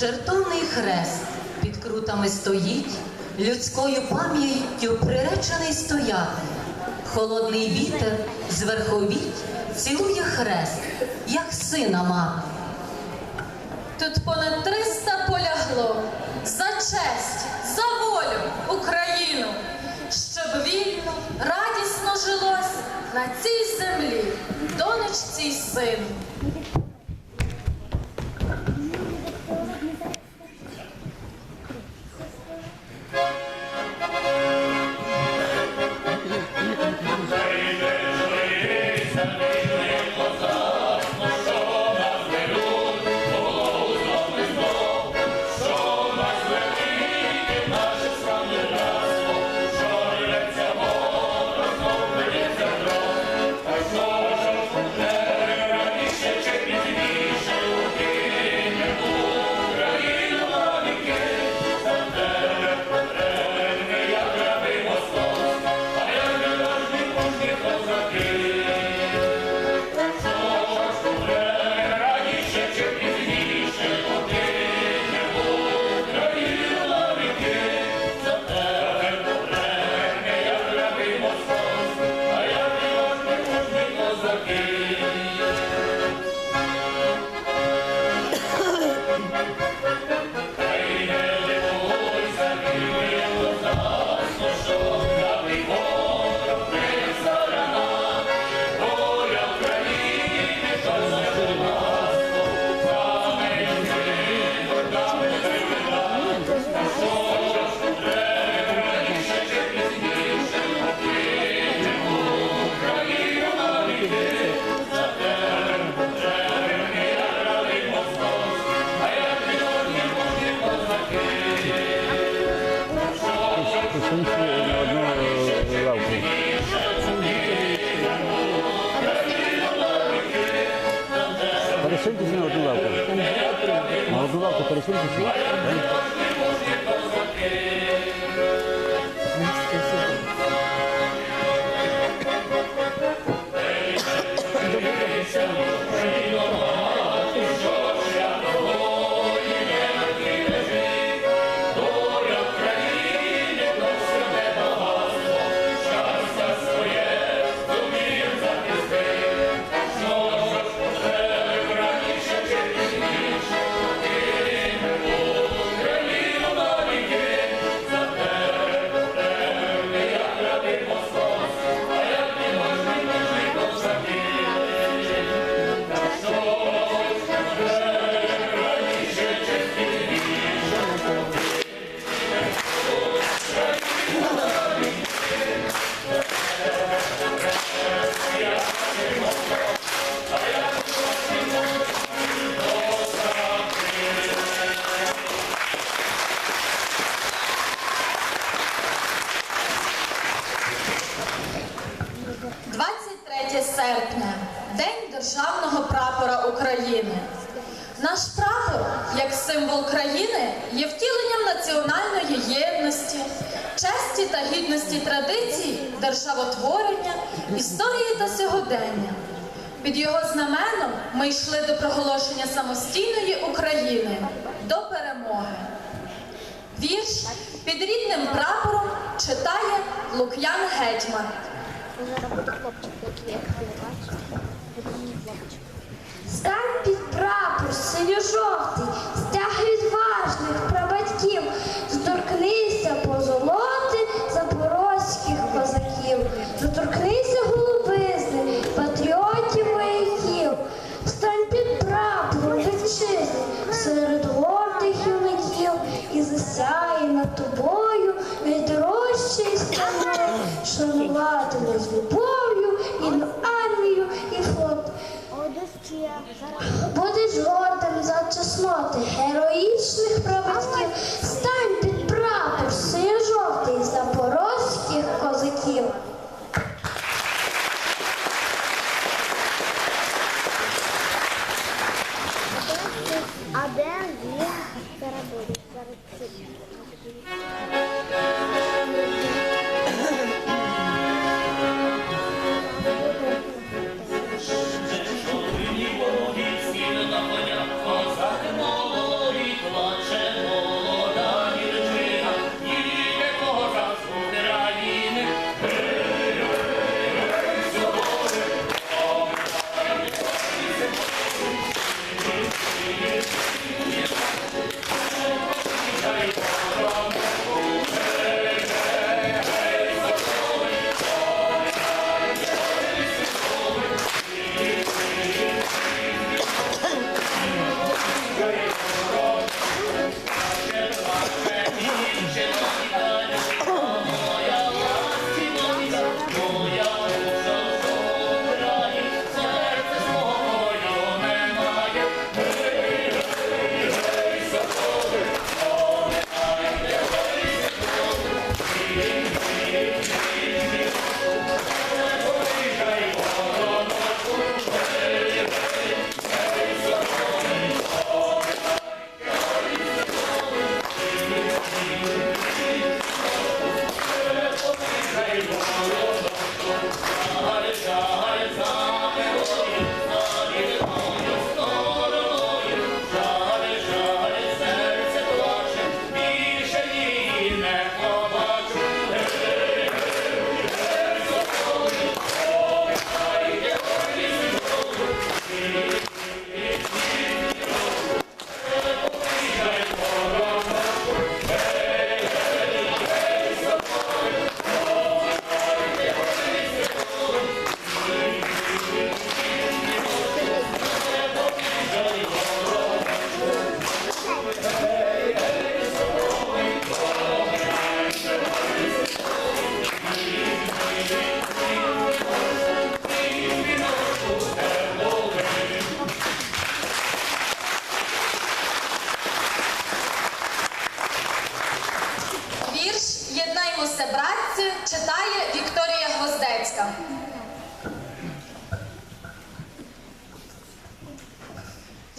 Жертовний хрест під крутами стоїть, людською пам'яттю приречений стояти. Холодний вітер з верховіть цілує хрест, як сина мати. Тут понад 300 полягло за честь, за волю Україну, щоб вільно, радісно жилось на цій землі, донечці й сину. çalışır mısın? Серпня, День Державного прапора України. Наш прапор, як символ країни, є втіленням національної єдності, честі та гідності традицій, державотворення, історії та сьогодення. Під його знаменом ми йшли до проголошення самостійної України, до перемоги. Вірш під рідним прапором читає Лук'ян Гетьман. Стань під прапор синьо-жовтий, стяг відважних прабатьків, доторкнися позолоти запорозьких козаків, доторкнися голубизни, патріотів вояків, стань під прапором вітчизни серед гордих юнаків. І засяє над тобою найдорожчий страни, нас з любов'ю і армію, і флот. Будеш гордим за чесноти героїчних праведків,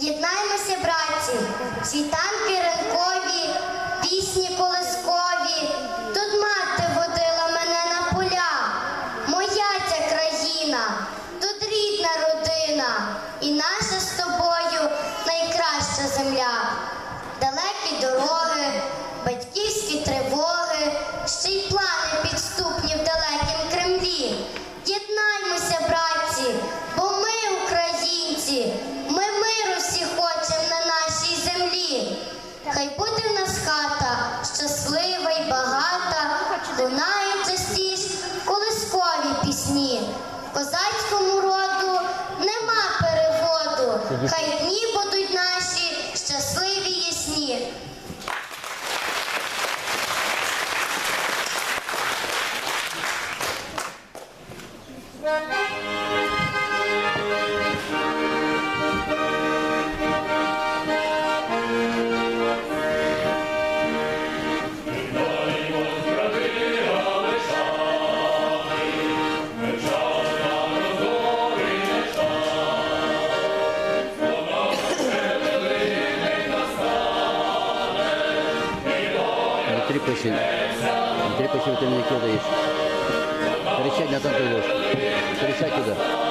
Єднаймося, братці, світанки ранкові, пісні колискові. Не трепещи, ты мне кидаешь. Пересядь на тонкую ложь. Пересядь туда.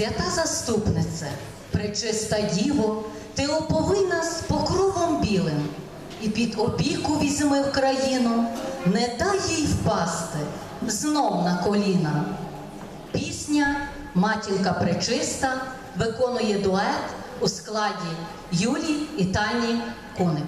Свята заступнице, пречиста діво, ти оповий нас покровом білим, і під опіку візьми в країну, не дай їй впасти знов на коліна. Пісня Матінка пречиста виконує дует у складі Юлії і Тані Коник.